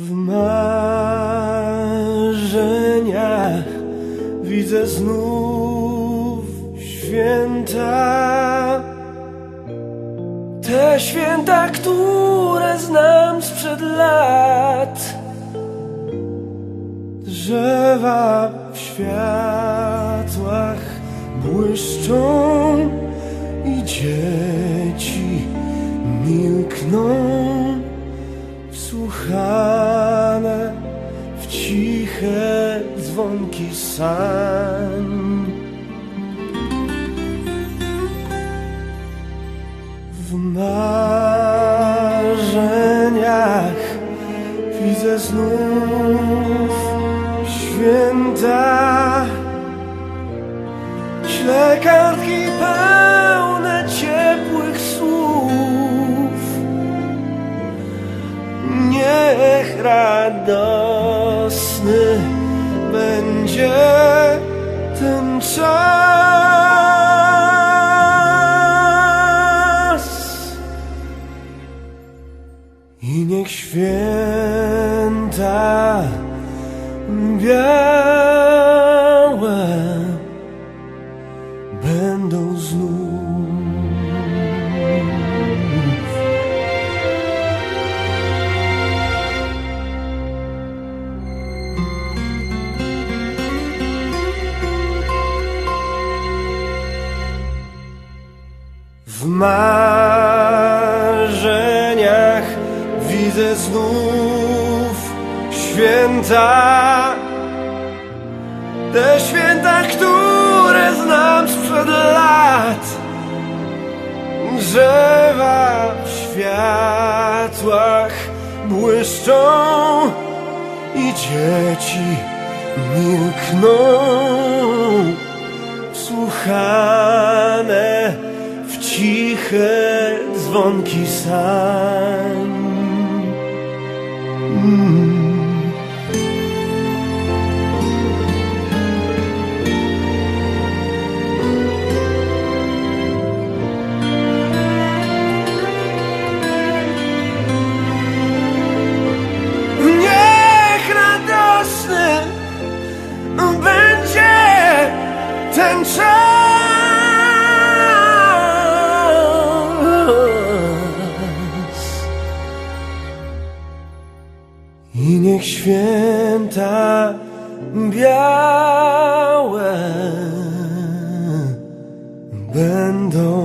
W marzeniach widzę znów święta. Te święta, które znam sprzed lat. Drzewa w światłach błyszczą i dzieci milkną wsłuchane w ciche dzwonki sań. W marzeniach widzę znów święta. Kartki pełne ciepłych słów. Niech radosny będzie ten czas. I niech święta białe W marzeniach widzę znów święta. Te święta, które znam sprzed lat. Drzewa w światłach błyszczą i dzieci milkną dzwonki sań. Niech będzie ten czas. I niech święta białe będą